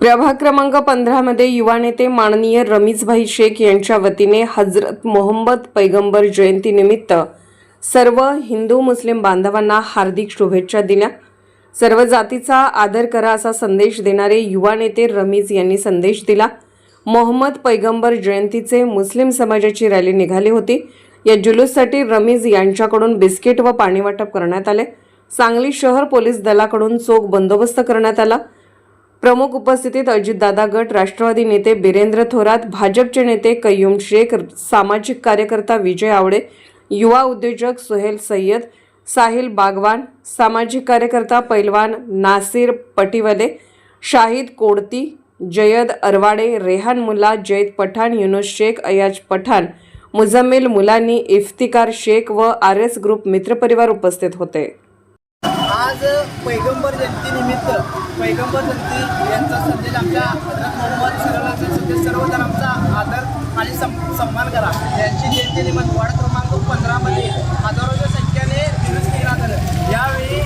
प्रभाग क्रमांक पंधरामध्ये युवा नेते माननीय रमीजभाई शेख यांच्या वतीने हजरत मोहम्मद पैगंबर जयंतीनिमित्त सर्व हिंदू मुस्लिम बांधवांना हार्दिक शुभेच्छा दिल्या. सर्व जातीचा आदर करा असा संदेश देणारे युवा नेते रमीज यांनी संदेश दिला. मोहम्मद पैगंबर जयंतीचे मुस्लिम समाजाची रॅली निघाली होती. या जुलूससाठी रमीज यांच्याकडून बिस्किट व पाणी वाटप करण्यात आले. सांगली शहर पोलीस दलाकडून चोख बंदोबस्त करण्यात आला. प्रमुख उपस्थितीत अजितदादा गट राष्ट्रवादी नेते बिरेंद्र थोरात भाजपचे नेते कय्यूम शेख सामाजिक कार्यकर्ता विजय आवडे युवा उद्योजक सुहेल सय्यद साहिल बागवान सामाजिक कार्यकर्ता पैलवान नासिर पटिवले शाहिद कोडती जयद अरवाडे रेहान मुल्ला जैद पठाण युनुस शेख अयाज पठाण मुझम्मिल मुलानी इफ्तिकार शेख व आर एस ग्रुप मित्रपरिवार उपस्थित होते. आज पैगंबर जयंतीनिमित्त पैगंबर जयंती यांचा संदेश आमच्या हजरत मोहम्मद सरालाचा संदेश सर्व आमचा आदर आणि सम सन्मान करा. यांची जयंतीनिमित्त वार्ड क्रमांक पंधरामध्ये हजारोच्या संख्येने दिवस केला झालं यावेळी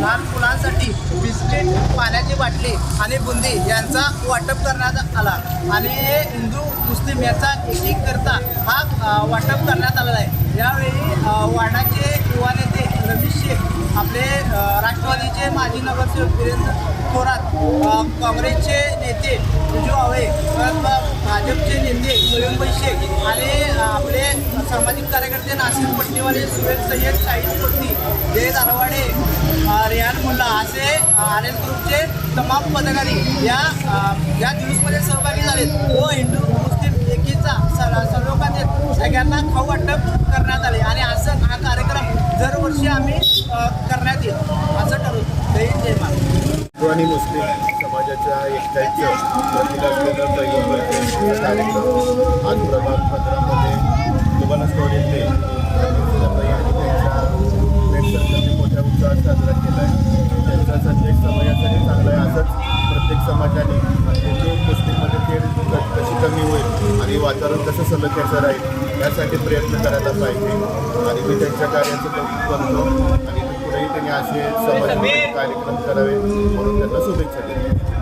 लहान मुलांसाठी बिस्किट पाण्याची बाटली आणि बुंदी यांचा वाटप करण्यात आला. आणि हे हिंदू मुस्लिम याचा एकीकरता हा वाटप करण्यात आलेला आहे. यावेळी वाढ वार्डाचे युवा नेते रमेश शेख आपले अ, आहे माजी नगरसेवक वीरेंद्र थोरात काँग्रेसचे नेते जो आवे भाजपचे नेते मुलीमबाई शेख आणि आपले सामाजिक कार्यकर्ते नाशिक पट्टीवाले सुरेश सय्यद शाहीद पट्टी जय दारवाडे रेहान रियान मुल्ला असे आर एस ग्रुपचे तमाम पदाधिकारी या या जुलूसमध्ये सहभागी झालेत. व हिंदू मुस्लिम एकीचा सर सगळ्यांना खाऊ वाटप करण्यात आले. आणि असं हा कार्यक्रम दरवर्षी आम्ही करण्यात येईल. असं ठरवलं. हिंदू आणि मुस्लिम समाजाच्या एकट्याचं प्रतीक असलेलं कार्यक्रम आज प्रभाग पंधरामध्ये तुम्हाला स्टोर येते आणि त्यांच्या मेंटरसाठी मोठ्या उत्साहात साजरा केला आहे त्यांचा संदेश समाजासाठी चांगला आहे. असंच प्रत्येक समाजाने हिंदू मुस्लिममध्ये तेढ कशी कमी होईल आणि वातावरण कसं सलग राहील यासाठी प्रयत्न करायला पाहिजे. आणि मी त्यांच्या कार्याचं कौतुक करतो. आणि असे समाज कार्यक्रम करावे म्हणून त्यांना शुभेच्छा देतो.